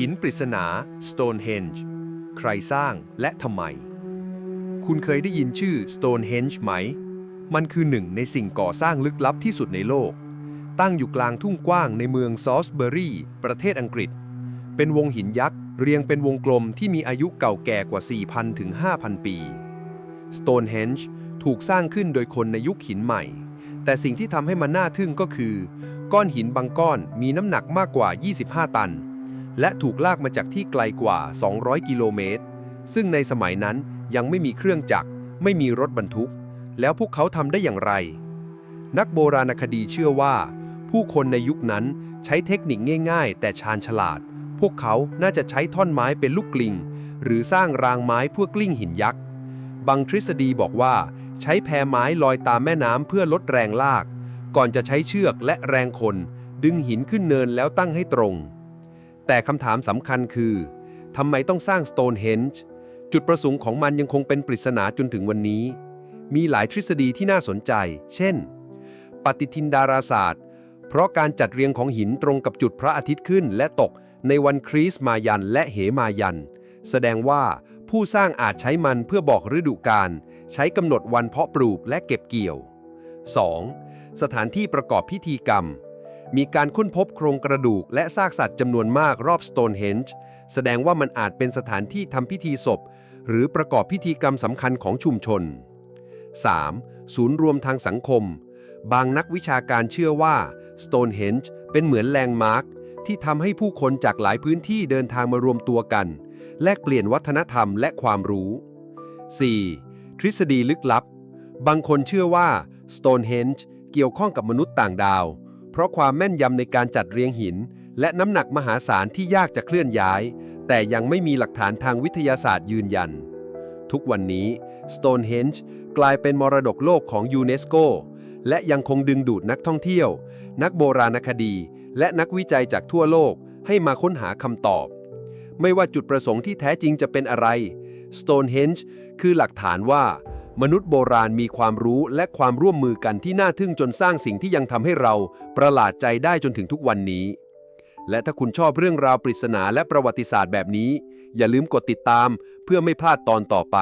หินปริศนา Stonehenge ใครสร้างและทำไม คุณเคยได้ยินชื่อ Stonehenge ไหม มันคือหนึ่งในสิ่งก่อสร้างลึกลับที่สุดในโลก ตั้งอยู่กลางทุ่งกว้างในเมืองซอสเบอรีประเทศอังกฤษ เป็นวงหินยักษ์ เรียงเป็นวงกลมที่มีอายุเก่าแก่กว่า 4,000 ถึง 5,000 ปี Stonehenge ถูกสร้างขึ้นโดยคนในยุคหินใหม่ แต่สิ่งที่ทำให้มันน่าทึ่งก็คือ ก้อนหินบางก้อนมีน้ำหนักมากกว่า 25 ตัน และถูกลากมาจากที่ไกลกว่า 200 กิโลเมตร ซึ่งในสมัยนั้นยังไม่มีเครื่องจักร ไม่มีรถบรรทุก แล้วพวกเขาทำได้อย่างไร นักโบราณคดีเชื่อว่า ผู้คนในยุคนั้นใช้เทคนิคง่าย ๆ แต่ชาญฉลาด พวกเขาน่าจะใช้ท่อนไม้เป็นลูกกลิง หรือสร้างรางไม้เพื่อกลิ้งหินยักษ์ บางทฤษฎีบอกว่า ใช้แพไม้ลอยตามแม่น้ำเพื่อลดแรงลาก ก่อนจะใช้เชือกและแรงคน ดึงหินขึ้นเนินแล้วตั้งให้ตรง แต่คำถามสำคัญคือทำไมต้องสร้าง Stonehenge จุดประสงค์ของมันยังคงเป็นปริศนาจนถึงวันนี้ มีหลายทฤษฎีที่น่าสนใจ เช่น ปฏิทินดาราศาสตร์ เพราะการจัดเรียงของหินตรงกับจุดพระอาทิตย์ขึ้นและตกในวันคริสต์มายันและเหมายัน แสดงว่าผู้สร้างอาจใช้มันเพื่อบอกฤดูกาลใช้กำหนดวันเพาะปลูกและเก็บเกี่ยว 2. สถานที่ประกอบพิธีกรรม มีการค้นพบโครงกระดูกและซากสัตว์จำนวนมากรอบ Stonehenge แสดงว่ามันอาจเป็นสถานที่ทำพิธีศพ หรือประกอบพิธีกรรมสำคัญของชุมชน 3. ศูนย์รวมทางสังคม บางนักวิชาการเชื่อว่า Stonehenge เป็นเหมือนแลนด์มาร์คที่ทำให้ผู้คนจากหลายพื้นที่เดินทางมารวมตัวกัน แลกเปลี่ยนวัฒนธรรมและความรู้ 4. ทฤษฎีลึกลับ บางคนเชื่อว่า Stonehenge เกี่ยวข้องกับมนุษย์ต่างดาว เพราะความแม่นยำในการจัดเรียงหิน และน้ำหนักมหาศาลที่ยากจะเคลื่อนย้าย แต่ยังไม่มีหลักฐานทางวิทยาศาสตร์ยืนยัน ทุกวันนี้ Stonehenge กลายเป็นมรดกโลกของยูเนสโกและยังคงดึงดูดนักท่องเที่ยว นักโบราณคดี และนักวิจัยจากทั่วโลกให้มาค้นหาคำตอบ ไม่ว่าจุดประสงค์ที่แท้จริงจะเป็นอะไร Stonehenge คือหลักฐานว่า มนุษย์โบราณมีความรู้และความร่วมมือกันที่น่าทึ่งจนสร้างสิ่งที่ยังทำให้เราประหลาดใจได้จนถึงทุกวันนี้ และถ้าคุณชอบเรื่องราวปริศนาและประวัติศาสตร์แบบนี้ อย่าลืมกดติดตามเพื่อไม่พลาดตอนต่อไป